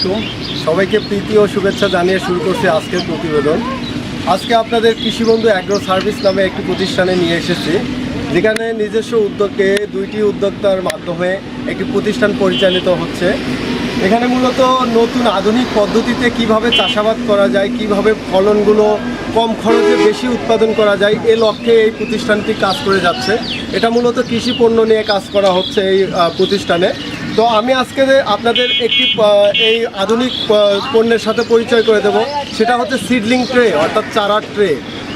আলাইকুম সবাইকে প্রীতি ও শুভেচ্ছা জানিয়ে শুরু করছি আজকের প্রতিবেদন। আজকে আপনাদের কৃষিবন্ধু অ্যাগ্রো সার্ভিস নামে একটি প্রতিষ্ঠানে নিয়ে এসেছি, যেখানে নিজস্ব উদ্যোগে দুইটি উদ্যোক্তার মাধ্যমে একটি প্রতিষ্ঠান পরিচালিত হচ্ছে। এখানে মূলত নতুন আধুনিক পদ্ধতিতে কীভাবে চাষাবাদ করা যায়, কীভাবে ফলনগুলো কম খরচে বেশি উৎপাদন করা যায়, এ লক্ষ্যে এই প্রতিষ্ঠানটি কাজ করে যাচ্ছে। এটা মূলত কৃষি পণ্য নিয়ে কাজ করা হচ্ছে এই প্রতিষ্ঠানে। তো আমি আজকে আপনাদের একটি এই আধুনিক পণ্যের সাথে পরিচয় করে দেব, সেটা হচ্ছে সিডলিং ট্রে, অর্থাৎ চারা ট্রে।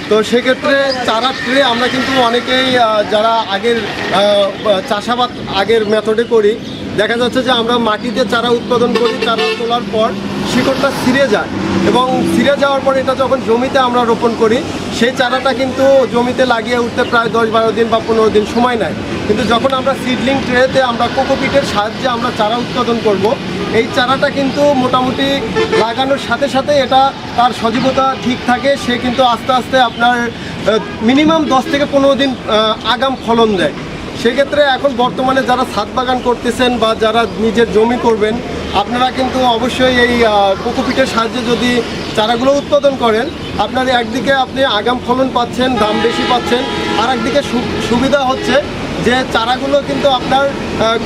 তো সেক্ষেত্রে চারা ট্রে আমরা কিন্তু অনেকেই যারা আগের চাষাবাদ আগের মেথডে করি, দেখা যাচ্ছে যে আমরা মাটিতে চারা উৎপাদন করি, চারা তোলার পর শিকড়টা ছিঁড়ে যায়। এবং ছিঁড়ে যাওয়ার পর এটা যখন জমিতে আমরা রোপণ করি সেই চারাটা কিন্তু জমিতে লাগিয়ে উঠতে প্রায় দশ বারো দিন বা পনেরো দিন সময় নেয়। কিন্তু যখন আমরা সিডলিং ট্রেতে আমরা কোকোপিটের সাহায্যে আমরা চারা উৎপাদন করব, এই চারাটা কিন্তু মোটামুটি লাগানোর সাথে সাথে এটা তার সজীবতা ঠিক থাকে, সে কিন্তু আস্তে আস্তে আপনার মিনিমাম দশ থেকে পনেরো দিন আগাম ফলন দেয়। সেক্ষেত্রে এখন বর্তমানে যারা ছাদ বাগান করতেছেন বা যারা নিজের জমি করবেন আপনারা কিন্তু অবশ্যই এই কোকোপিটের সাহায্যে যদি চারাগুলো উৎপাদন করেন, আপনার একদিকে আপনি আগাম ফলন পাচ্ছেন, দাম বেশি পাচ্ছেন আর একদিকে সুবিধা হচ্ছে যে চারাগুলো কিন্তু আপনার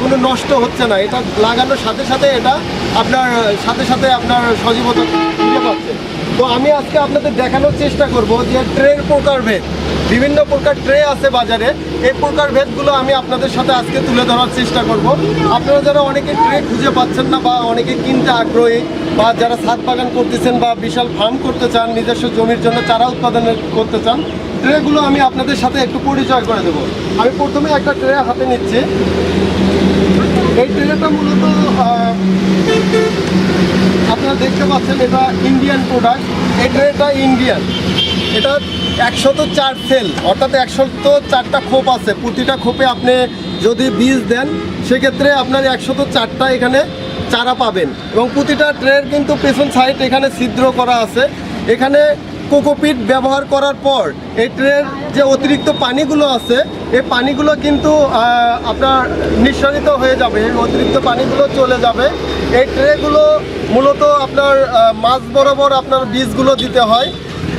কোনো নষ্ট হচ্ছে না। এটা লাগানোর সাথে সাথে এটা আপনার, সাথে সাথে আপনার সজীবতা ফিরে পাচ্ছে তো আমি আজকে আপনাদের দেখানোর চেষ্টা করব যে ট্রের প্রকারভেদ, বিভিন্ন প্রকার ট্রে আছে বাজারে, এই প্রকার ভেদগুলো আমি আপনাদের সাথে আজকে তুলে ধরার চেষ্টা করব। আপনারা যারা অনেকে ট্রে খুঁজে পাচ্ছেন না বা অনেকে কিনতে আগ্রহী বা যারা ছাদ বাগান করতেছেন বা বিশাল ফার্ম করতে চান, নিজস্ব জমির জন্য চারা উৎপাদন করতে চান ট্রেগুলো আমি আপনাদের সাথে একটু পরিচয় করে দেবো। আমি প্রথমে একটা ট্রে হাতে নিচ্ছি। এই ট্রেটা মূলত আপনারা দেখতে পাচ্ছেন এটা ইন্ডিয়ান প্রোডাক্ট এই ট্রেটা ইন্ডিয়ান এটা একশত চার সেল অর্থাৎ একশত চারটা খোপ আছে। প্রতিটা খোপে আপনি যদি বীজ দেন, সেক্ষেত্রে আপনার একশত চারটা এখানে চারা পাবেন। এবং প্রতিটা ট্রের কিন্তু পেছন সাইড এখানে ছিদ্র করা আছে। এখানে কোকোপিট ব্যবহার করার পর এই ট্রের যে অতিরিক্ত পানিগুলো আছে, এই পানিগুলো কিন্তু আপনার নিঃসরিত হয়ে যাবে। এই অতিরিক্ত পানিগুলো চলে যাবে। এই ট্রেগুলো মূলত আপনার মাছ বরাবর আপনার বীজগুলো দিতে হয়।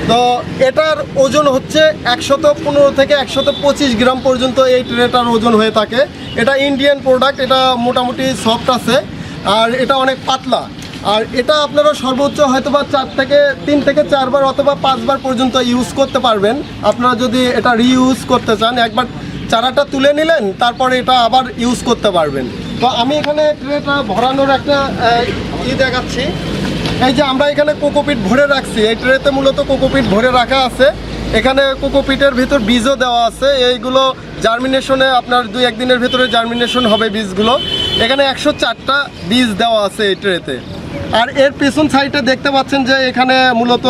তো এটার ওজন হচ্ছে একশত পনেরো থেকে একশত পঁচিশ গ্রাম পর্যন্ত এই ট্রেটার ওজন হয়ে থাকে। এটা ইন্ডিয়ান প্রোডাক্ট এটা মোটামুটি সফট আছে। আর এটা অনেক পাতলা। আর এটা আপনারা সর্বোচ্চ হয়তো বা চার থেকে, তিন থেকে চারবার অথবা পাঁচবার পর্যন্ত ইউজ করতে পারবেন। আপনারা যদি এটা রিইউজ করতে চান, একবার চারাটা তুলে নিলেন, তারপরে এটা আবার ইউজ করতে পারবেন। তো আমি এখানে ট্রেটা ভরানোর একটা ই দেখাচ্ছি। এই যে আমরা এখানে কোকোপিট ভরে রাখছি, এই ট্রেতে মূলত কোকোপিট ভরে রাখা আছে। এখানে কোকোপিটের ভিতর বীজও দেওয়া আছে। এইগুলো জার্মিনেশনে আপনার দুই একদিনের ভিতরে জার্মিনেশন হবে বীজগুলো। এখানে একশো চারটা বীজ দেওয়া আছে এই ট্রেতে। আর এর পেছন সাইডটা দেখতে পাচ্ছেন যে এখানে মূলত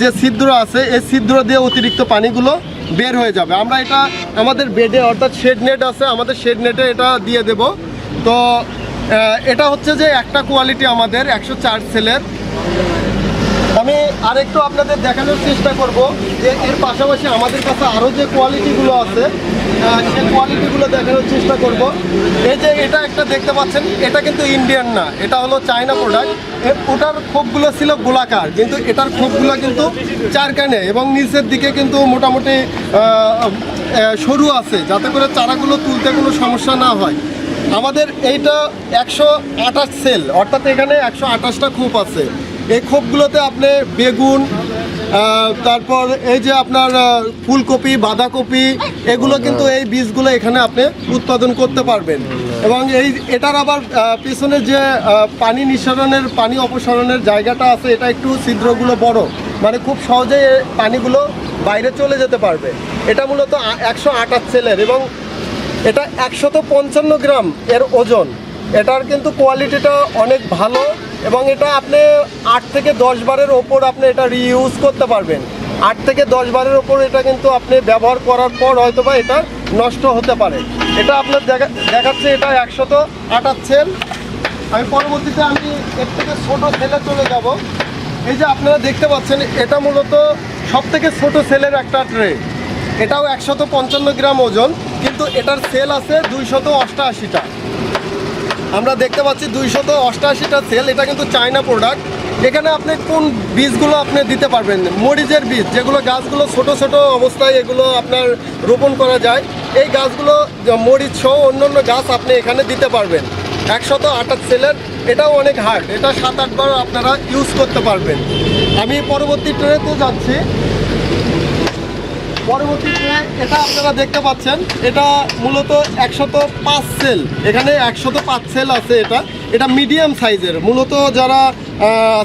যে ছিদ্র আছে, এই ছিদ্র দিয়ে অতিরিক্ত পানিগুলো বের হয়ে যাবে। আমরা এটা আমাদের বেডে, অর্থাৎ শেড নেট আছে, আমাদের শেড নেটে এটা দিয়ে দেব। তো এটা হচ্ছে যে একটা কোয়ালিটি আমাদের, একশো চার সেলের। আমি আরেকটু আপনাদের দেখানোর চেষ্টা করব যে এর পাশাপাশি আমাদের কাছে আরও যে কোয়ালিটিগুলো আছে সেই কোয়ালিটিগুলো দেখানোর চেষ্টা করব। এই যে এটা একটা দেখতে পাচ্ছেন, এটা কিন্তু ইন্ডিয়ান না, এটা হলো চায়না প্রোডাক্ট ওটার খোপগুলো ছিল গোলাকার, কিন্তু এটার খোপগুলো কিন্তু চারকানে এবং নিচের দিকে কিন্তু মোটামুটি সরু আছে, যাতে করে চারাগুলো তুলতে কোনো সমস্যা না হয়। আমাদের এইটা একশো আঠাশ সেল, অর্থাৎ এখানে একশো আঠাশটা খোপ আছে। এই খোপগুলোতে আপনি বেগুন তারপর এই যে আপনার ফুলকপি, বাঁধাকপি, এগুলো কিন্তু এই বীজগুলো এখানে আপনি উৎপাদন করতে পারবেন। এবং এই, এটার আবার পিছনে যে পানি নিঃসরণের, পানি অপসারণের জায়গাটা আছে, এটা একটু ছিদ্রগুলো বড়। মানে খুব সহজে পানিগুলো বাইরে চলে যেতে পারবে। এটা মূলত একশো আঠাশ সেলের এবং এটা একশত পঞ্চান্ন গ্রাম এর ওজন। এটার কিন্তু কোয়ালিটিটা অনেক ভালো। এবং এটা আপনি আট থেকে দশ বারের ওপর আপনি এটা রিইউজ করতে পারবেন। আট থেকে দশ বারের ওপর এটা কিন্তু আপনি ব্যবহার করার পর হয়তো বা এটা নষ্ট হতে পারে। এটা আপনার দেখা, দেখাচ্ছে এটা একশত সেল আমি পরবর্তীতে আমি এর থেকে ছোটো সেলে চলে যাব। এই যে আপনারা দেখতে পাচ্ছেন, এটা মূলত সব থেকে ছোটো সেলের একটা ট্রে এটাও একশত পঞ্চান্ন গ্রাম ওজন, কিন্তু এটার সেল আছে দুইশত অষ্টআশিটা আমরা দেখতে পাচ্ছি দুইশত অষ্টাশিটা সেল, এটা কিন্তু চায়না প্রোডাক্ট এখানে আপনি কোন বীজগুলো আপনি দিতে পারবেন? মরিচের বীজ, যেগুলো গাছগুলো ছোট ছোট অবস্থায় এগুলো আপনার রোপণ করা যায়। এই গাছগুলো মরিচ সহ অন্য অন্য গাছ আপনি এখানে দিতে পারবেন। একশত আঠাশ সেলের, এটাও অনেক হার্ড এটা সাত আটবার আপনারা ইউজ করতে পারবেন। আমি পরবর্তী ট্রেতে যাচ্ছি। পরবর্তীতে এটা আপনারা দেখতে পাচ্ছেন, এটা মূলত পাঁচ সেল। এখানে পাঁচ সেল আছে এটা। এটা মিডিয়াম সাইজের। মূলত যারা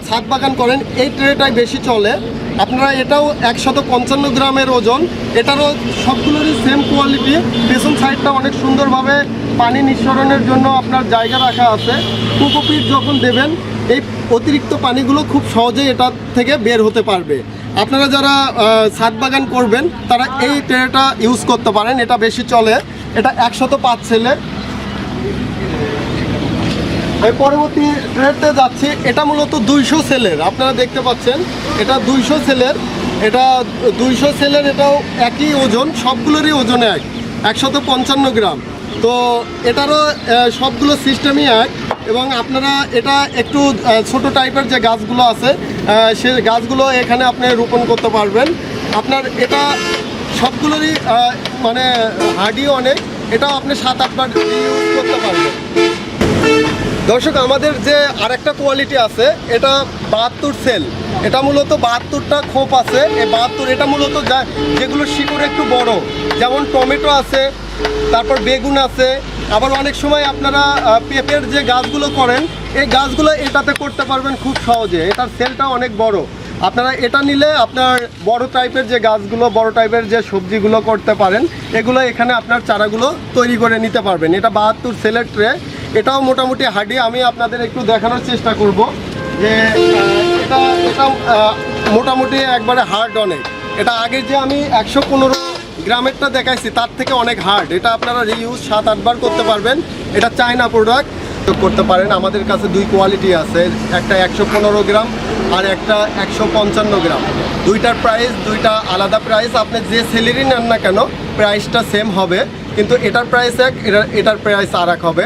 ছাদ বাগান করেন, এই ট্রেটাই বেশি চলে। আপনারা এটাও একশত পঞ্চান্ন গ্রামের ওজন। এটারও সবগুলোরই সেম কোয়ালিটি পেছন সাইডটা অনেক সুন্দরভাবে পানি নিঃসরণের জন্য আপনার জায়গা রাখা আছে। কোকোপিট যখন দেবেন, এই অতিরিক্ত পানিগুলো খুব সহজেই এটা থেকে বের হতে পারবে। আপনারা যারা ছাদ বাগান করবেন, তারা এই ট্রেটা ইউজ করতে পারেন, এটা বেশি চলে। এটা একশত পাঁচ ছেলে এই পরবর্তী ট্রেতে যাচ্ছি, এটা মূলত দুইশো সেলের। আপনারা দেখতে পাচ্ছেন, এটা দুইশো সেলের। এটা দুইশো সেলের, এটাও একই ওজন, সবগুলোরই ওজনে এক, একশত পঞ্চান্ন গ্রাম। তো এটারও সবগুলো সিস্টেমই এক। এবং আপনারা এটা একটু ছোট টাইপের যে গাছগুলো আছে সে গাছগুলো এখানে আপনি রোপণ করতে পারবেন। আপনার এটা সবগুলোরই মানে হার্ডিও অনেক, এটাও আপনি সাত আটবার ইউজ করতে পারবেন। দর্শক, আমাদের যে আরেকটা কোয়ালিটি আছে, এটা বাহাত্তর সেল এটা মূলত বাহাত্তরটা খোপ আছে। এই বাহাত্তর, এটা মূলত যা, যেগুলো শিকড় একটু বড়, যেমন টমেটো আছে, তারপর বেগুন আছে আবার অনেক সময় আপনারা পেঁপের যে গাছগুলো করেন, এই গাছগুলো এটাতে করতে পারবেন খুব সহজে। এটার সেলটা অনেক বড়। আপনারা এটা নিলে আপনার বড় টাইপের যে গাছগুলো, বড় টাইপের যে সবজিগুলো করতে পারেন, এগুলো এখানে আপনার চারাগুলো তৈরি করে নিতে পারবেন। এটা বাহাত্তর সেলের ট্রে। এটাও মোটামুটি হাডি আমি আপনাদের একটু দেখানোর চেষ্টা করব যে এটা এটা মোটামুটি একবারে হার্ড অনেক। এটা আগে যে আমি একশো পনেরো গ্রামেরটা দেখাইছি, তার থেকে অনেক হার্ড এটা আপনারা রিইউজ সাত আটবার করতে পারবেন। এটা চায়না প্রোডাক্ট করতে পারেন। আমাদের কাছে দুই কোয়ালিটি আছে। একটা একশো পনেরো গ্রাম আর একটা একশো পঞ্চান্ন গ্রাম। দুইটার প্রাইস দুইটা আলাদা প্রাইস আপনি যে সেলেরই নেন না কেন প্রাইসটা সেম হবে। কিন্তু এটার প্রাইস এক এটার এটার প্রাইস আর এক হবে।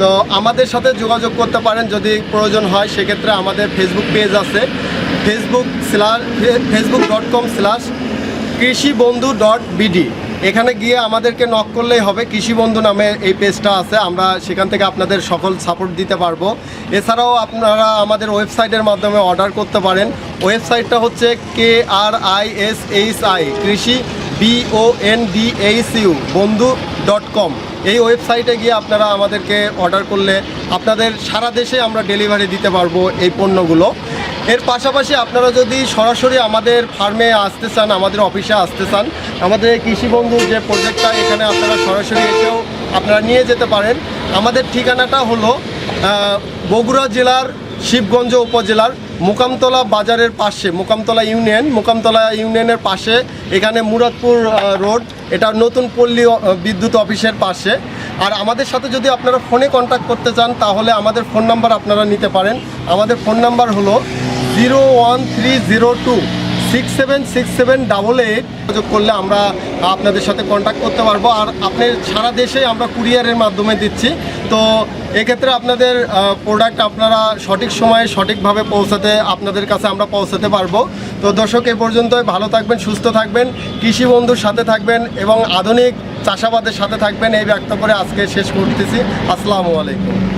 তো আমাদের সাথে যোগাযোগ করতে পারেন যদি প্রয়োজন হয়। সেক্ষেত্রে আমাদের ফেসবুক পেজ আছে। Facebook slash Facebook dot com slash Krishi Bandhu dot BD এখানে গিয়ে আমাদেরকে নক করলেই হবে। কৃষি বন্ধু নামে এই পেজটা আছে। আমরা সেখান থেকে আপনাদের সকল সাপোর্ট দিতে পারব। এছাড়াও আপনারা আমাদের ওয়েবসাইটের মাধ্যমে অর্ডার করতে পারেন। ওয়েবসাইটটা হচ্ছে K R I S H I Krishi B O N D H U Bandhu dot com এই ওয়েবসাইটে গিয়ে আপনারা আমাদেরকে অর্ডার করলে আপনাদের সারা দেশে আমরা ডেলিভারি দিতে পারব এই পণ্যগুলো। এর পাশাপাশি আপনারা যদি সরাসরি আমাদের ফার্মে আসতে চান, আমাদের অফিসে আসতে চান, আমাদের কৃষি বন্ধু যে প্রজেক্টটা এখানে আপনারা সরাসরি এসেও আপনারা নিয়ে যেতে পারেন। আমাদের ঠিকানাটা হলো বগুড়া জেলার শিবগঞ্জ উপজেলার মোকামতলা বাজারের পাশে, মোকামতলা ইউনিয়ন, মোকামতলা ইউনিয়নের পাশে, এখানে মুরাদপুর রোড, এটা নতুন পল্লী বিদ্যুৎ অফিসের পাশে। আর আমাদের সাথে যদি আপনারা ফোনে কন্ট্যাক্ট করতে চান, তাহলে আমাদের ফোন নাম্বার আপনারা নিতে পারেন। আমাদের ফোন নাম্বার হলো zero one three zero two six seven six seven double eight করলে আমরা আপনাদের সাথে কন্ট্যাক্ট করতে পারব। আর আপনি সারা দেশে আমরা কুরিয়ারের মাধ্যমে দিচ্ছি। তো এক্ষেত্রে আপনাদের প্রোডাক্ট আপনারা সঠিক সময়ে সঠিকভাবে পৌঁছাতে আপনাদের কাছে আমরা পৌঁছাতে পারব। তো দর্শক, এ পর্যন্তই। ভালো থাকবেন, সুস্থ থাকবেন কৃষি বন্ধুর সাথে থাকবেন এবং আধুনিক চাষাবাদের সাথে থাকবেন। এই ব্যক্ত করে আজকে শেষ করতেছি। আসসালামু আলাইকুম।